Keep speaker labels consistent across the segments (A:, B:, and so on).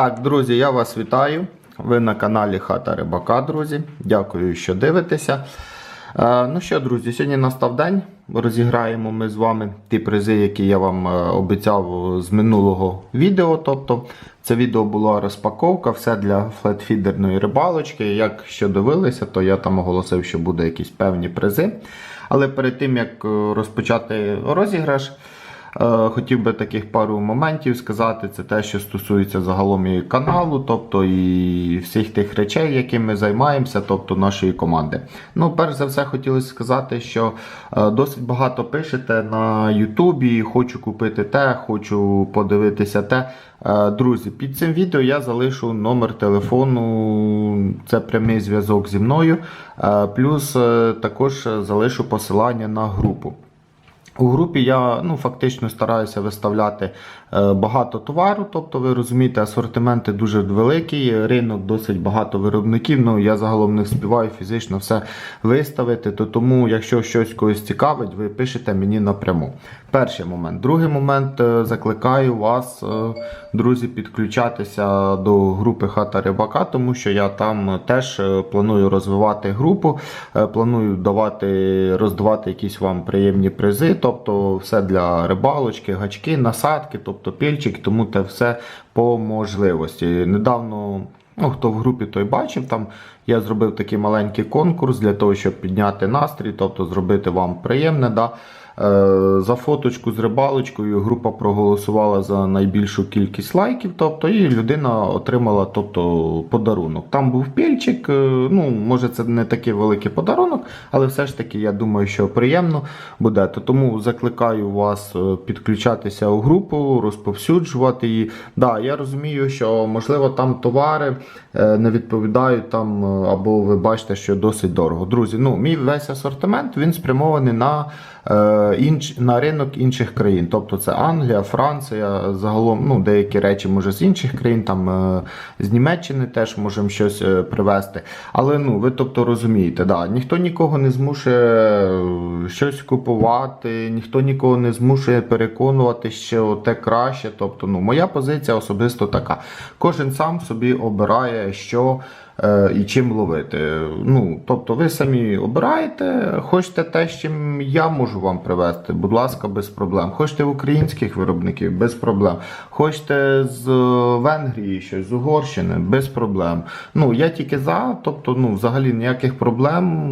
A: Так, друзі, я вас вітаю. Ви на каналі Хата Рибака, друзі. Дякую, що дивитеся. Е, ну що, друзі, сьогодні настав день. Розіграємо ми з вами ті призи, які я вам е, обіцяв з минулого відео. Тобто, це відео була розпаковка, все для флетфідерної рибалочки. Як що дивилися, то я там оголосив, що буде якісь певні призи. Але перед тим як е, розпочати розіграш. Е, Хотів би таких пару моментів сказати. Це те, що стосується загалом і каналу, тобто і всіх тих речей, якими ми займаємося, тобто нашої команди. Ну, перш за все, хотілося сказати, що е, досить багато пишете на Ютубі. Хочу купити те, хочу подивитися те. Е, Друзі, під цим відео я залишу номер телефону, це прямий зв'язок зі мною. Плюс також залишу посилання на групу. У групі я ну, фактично стараюся виставляти багато товару, тобто ви розумієте, асортименти дуже великий, ринок досить багато виробників. Ну я загалом не встигаю фізично все виставити. То тому, якщо щось когось цікавить, ви пишете мені напряму. Перший момент. Другий момент е, закликаю вас, е, друзі, підключатися до групи Хата Рибака, тому що я там теж е, планую розвивати групу, е, планую давати, роздавати якісь вам приємні призи, тобто все для рибалочки, гачки, насадки, тобто пільчик, тому те все по можливості. Недавно. Ну, хто в групі, той бачив, там я зробив такий маленький конкурс для того, щоб підняти настрій, тобто зробити вам приємне. Да? Е, За фоточку з рибалочкою група проголосувала за найбільшу кількість лайків, тобто, і людина отримала тобто, подарунок. Там був пільчик, е, ну, може це не такий великий подарунок, але все ж таки я думаю, що приємно буде. Тому закликаю вас е, підключатися у групу, розповсюджувати її. Да, я розумію, що можливо там товари не відповідають там, або ви бачите, що досить дорого. Друзі, ну мій весь асортимент він спрямований на на ринок інших країн. Тобто це Англія, Франція, загалом ну, деякі речі може з інших країн, там е, з Німеччини теж можемо щось е, привезти. Але ну, ви тобто розумієте, да, ніхто нікого не змушує е, щось купувати, ніхто нікого не змушує переконувати, що те краще. Тобто, ну, моя позиція особисто така. Кожен сам собі обирає, що е, і чим ловити. Ну, тобто ви самі обираєте, хочете те, з чим я можу вам привезти, будь ласка, без проблем. Хочете українських виробників, без проблем. Хочете з е, Венгрії щось, з Угорщини, без проблем. Ну, я тільки за, тобто, ну, взагалі ніяких проблем.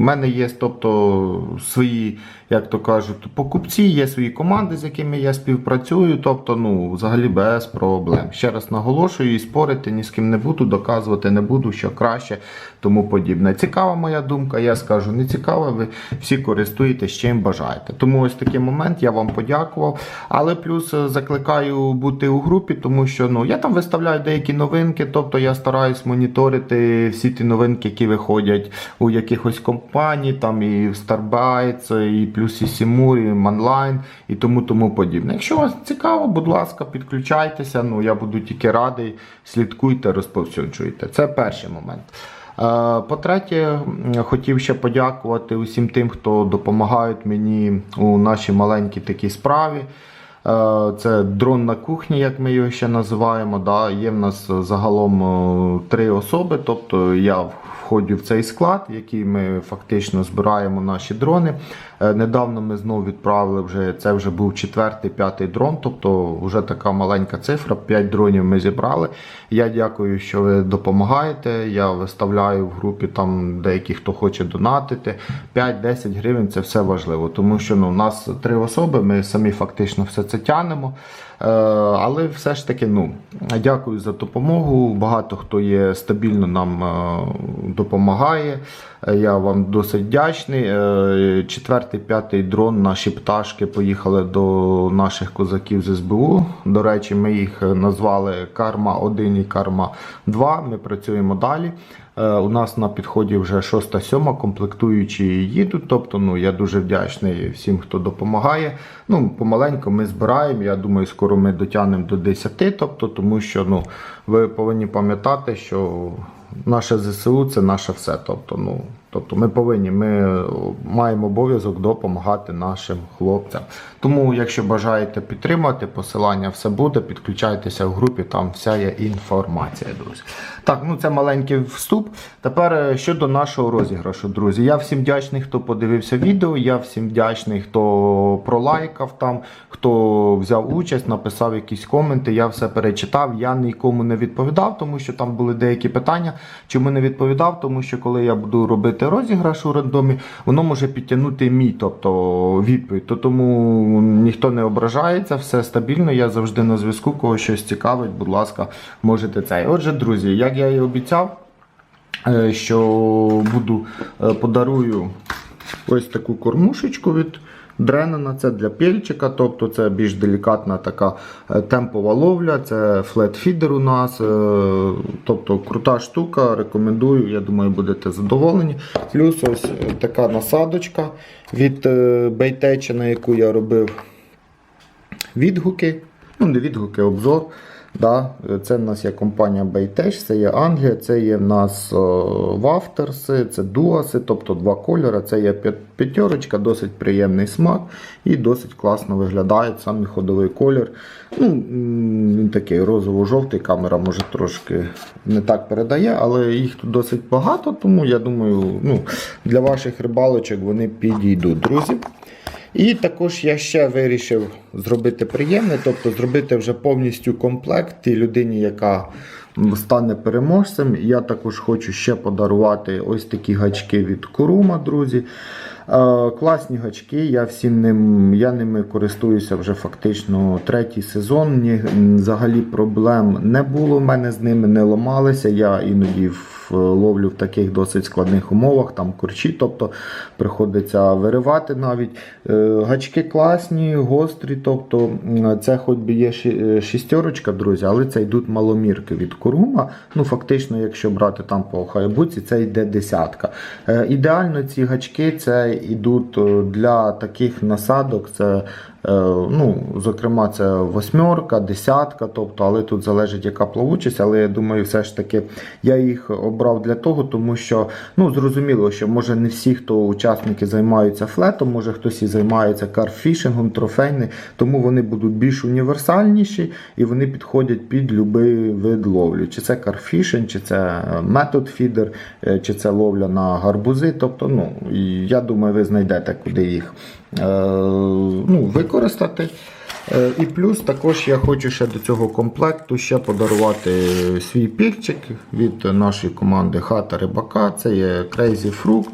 A: У мене є, тобто, свої, як то кажуть, покупці, є свої команди, з якими я співпрацюю. Тобто, ну, взагалі без проблем. Ще раз наголошую, і спорити ні з ким не буду, доказувати не буду, що краще, тому подібне. Цікава моя думка, я скажу, не цікава, ви всі користуєтесь чим бажаєте. Тому ось такий момент, я вам подякував. Але плюс е, закликаю бути у групі, тому що ну, я там виставляю деякі новинки, тобто я стараюсь моніторити всі ті новинки, які виходять у якихось компаній, там і в Starbytes, і плюс і Сімур, і Манлайн, і тому тому подібне. Якщо вас цікаво, будь ласка, підключайтеся. Ну, я буду тільки радий, слідкуйте, розповсюджуйте. Це перший момент. Е, По-третє, хотів ще подякувати усім тим, хто допомагають мені у нашій маленькій такій справі. Е, Це дрон на кухні, як ми його ще називаємо. Да. Є в нас загалом е, три особи, тобто я входжу в цей склад, який ми фактично збираємо наші дрони. Е, Недавно ми знову відправили вже це вже був четвертий, п'ятий дрон, тобто вже така маленька цифра. 5 дронів ми зібрали. Я дякую, що ви допомагаєте. Я виставляю в групі там деякі, хто хоче донатити. 5-10 гривень це все важливо, тому що ну, у нас три особи, ми самі фактично все це тянемо. Е, Але все ж таки, ну дякую за допомогу. Багато хто є стабільно нам е, допомагає. Е, Я вам досить вдячний. Е, Четвертий, п'ятий дрон, наші пташки поїхали до наших козаків з СБУ. До речі, ми їх назвали Карма 1 і Карма 2. Ми працюємо далі. Е, У нас на підході вже 6-7 комплектуючі їдуть. Тобто, ну я дуже вдячний всім, хто допомагає. Ну, помаленьку ми збираємо. Я думаю, скоро ми дотягнемо до 10, тобто, тому що ну, ви повинні пам'ятати, що наше ЗСУ це наше все. Тобто, ну, Тобто ми повинні, ми маємо обов'язок допомагати нашим хлопцям. Тому, якщо бажаєте підтримати, посилання все буде, підключайтеся в групі, там вся є інформація, друзі. Так, ну це маленький вступ. Тепер е, щодо нашого розіграшу, друзі. Я всім вдячний, хто подивився відео. Я всім вдячний, хто пролайкав там, хто взяв участь, написав якісь коменти. Я все перечитав. Я нікому не відповідав, тому що там були деякі питання. Чому не відповідав? Тому що коли я буду робити розіграш у рандомі, воно може підтягнути мій, тобто відповідь. То тому ніхто не ображається, все стабільно. Я завжди на зв'язку. Кого щось цікавить, будь ласка, можете цей. Отже, друзі, як я і обіцяв, е, що буду е, подарую ось таку кормушечку від Дренена. Це для пельчика, тобто це більш делікатна така е, темпова ловля, це флет-фідер у нас. е, Тобто крута штука, рекомендую, я думаю, будете задоволені. Плюс ось е, така насадочка від Бейтеча, на яку я робив відгуки. Ну, не відгуки, обзор. Да, це в нас є компанія Baytech, це є Англія, це є в нас вафтерси, це дуаси, тобто два кольори. Це є п'ят- п'ятерочка, досить приємний смак і досить класно виглядає саме ходовий колір. Ну, він такий розово-жовтий, камера може трошки не так передає, але їх тут досить багато, тому я думаю, ну, для ваших рибалочок вони підійдуть, друзі. І також я ще вирішив зробити приємне, тобто зробити вже повністю комплект тій людині, яка стане переможцем. Я також хочу ще подарувати ось такі гачки від Курума, друзі. Е, Класні гачки, я всім ним, я ними користуюся вже фактично третій сезон. Ні, взагалі проблем не було в мене з ними, не ламалися. Я іноді в- ловлю в таких досить складних умовах, там корчі, тобто приходиться виривати навіть. Е, Гачки класні, гострі, тобто це хоч би є ші- е, шістерочка, друзі, але це йдуть маломірки від Курума. Ну, фактично, якщо брати там по хайбуці, це йде десятка. Е, Ідеально ці гачки це йдуть е, для таких насадок. Це Ну, зокрема, це восьмерка, десятка, тобто, але тут залежить яка плавучість. Але я думаю, все ж таки я їх обрав для того, тому що ну, зрозуміло, що може не всі, хто учасники займаються флетом, може хтось і займається карфішингом, трофейний, тому вони будуть більш універсальніші і вони підходять під будь-який вид ловлі. Чи це карфішинг, чи це метод фідер, е, чи це ловля на гарбузи. Тобто, ну, я думаю, ви знайдете, куди їх е, ну, використати. Е, І плюс також я хочу ще до цього комплекту ще подарувати свій пікчик від нашої команди Хата Рибака. Це є Crazy Fruit,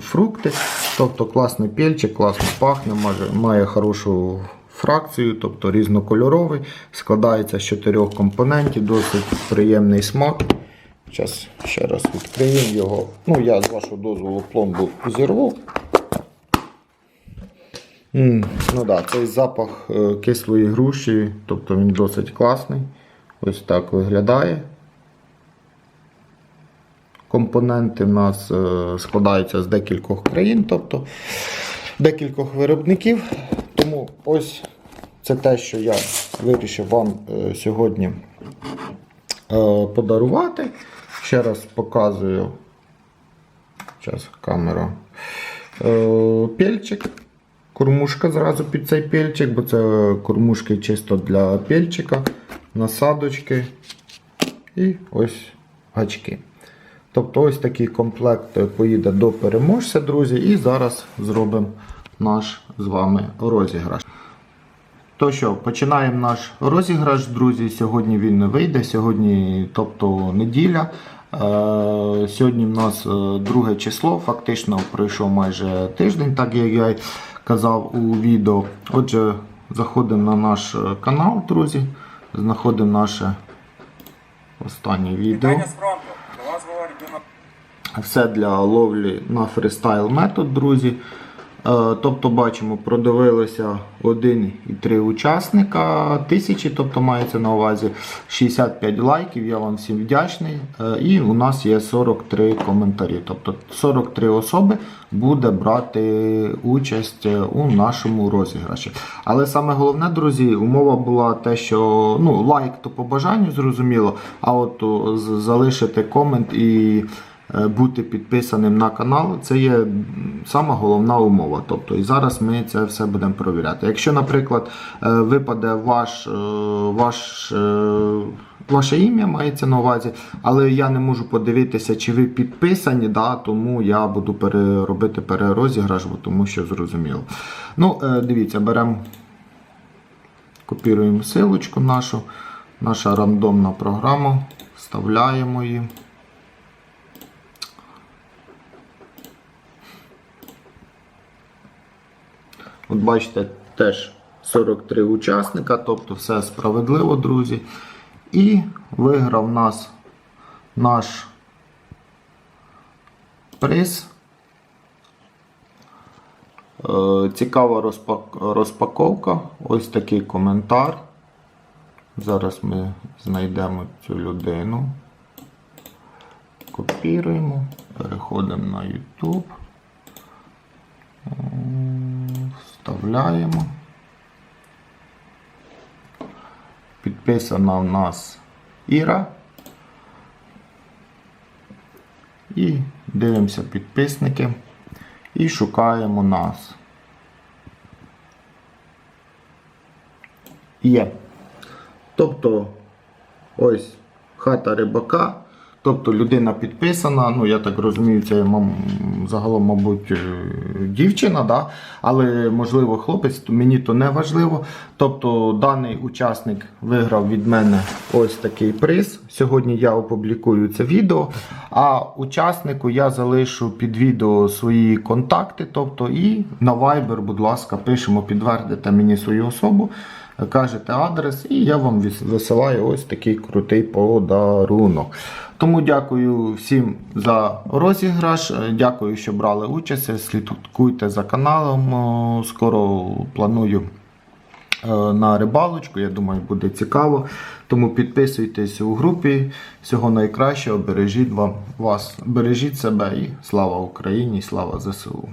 A: фрукти. Тобто класний пільчик, класно пахне, має, має хорошу фракцію, тобто різнокольоровий. Складається з чотирьох компонентів, досить приємний смак. Зараз ще раз відкриємо його. Ну, я з вашого дозволу пломбу зірву. М, Ну да, цей запах е, кислої груші, тобто він досить класний. Ось так виглядає. Компоненти в нас е, складаються з декількох країн, тобто декількох виробників. Тому ось це те, що я вирішив вам е, сьогодні подарувати. Ще раз показую. Зараз камера. Пельчик. Кормушка зразу під цей пельчик, бо це кормушки чисто для пельчика, насадочки і ось гачки. Тобто ось такий комплект поїде до переможця, друзі, і зараз зробимо наш з вами розіграш. То що, починаємо наш розіграш, друзі. Сьогодні він не вийде. Сьогодні, тобто неділя. Е, Сьогодні в нас е, друге число. Фактично пройшов майже тиждень, так як я казав у відео. Отже, заходимо на наш е, канал, друзі. Знаходимо наше останнє відео. Все для ловлі на фристайл метод, друзі. Е, Тобто, бачимо, продивилися 1,3 учасника тисячі, тобто мається на увазі 65 лайків. Я вам всім вдячний. Е, І у нас є 43 коментарі. Тобто 43 особи буде брати участь е, у нашому розіграші. Але саме головне, друзі, умова була те, що ну, лайк то по бажанню зрозуміло, а от залишити комент і бути підписаним на канал. Це є сама головна умова. Тобто, і зараз ми це все будемо провіряти. Якщо, наприклад, е, випаде ваш, е, ваш, е, ваше ім'я, мається на увазі, але я не можу подивитися, чи ви підписані, да, тому я буду робити перерозіграш, тому що зрозуміло. Ну, е, дивіться, беремо. Копіруємо силочку нашу, наша рандомна програма, вставляємо її. От бачите, теж 43 учасника, тобто все справедливо, друзі. І виграв нас наш приз. Е, Цікава розпаковка. Ось такий коментар. Зараз ми знайдемо цю людину. Копіруємо, переходимо на YouTube. Вставляємо. Підписана в нас Іра. І дивимося підписники і шукаємо нас. Є. Тобто, ось хата рибака. Тобто людина підписана, ну я так розумію, це загалом, мабуть, е, дівчина, да? але можливо хлопець, мені то не важливо. Тобто даний учасник виграв від мене ось такий приз. Сьогодні я опублікую це відео, а учаснику я залишу під відео свої контакти. Тобто, і на Viber, будь ласка, пишемо, підтвердите мені свою особу кажете адрес, і я вам висилаю ось такий крутий подарунок. Тому дякую всім за розіграш. е, Дякую, що брали участь. Слідкуйте за каналом. Скоро планую е, на рибалочку. Я думаю, буде цікаво. Тому підписуйтесь у групі. Всього найкращого. Бережіть вам вас, бережіть себе і слава Україні, слава ЗСУ.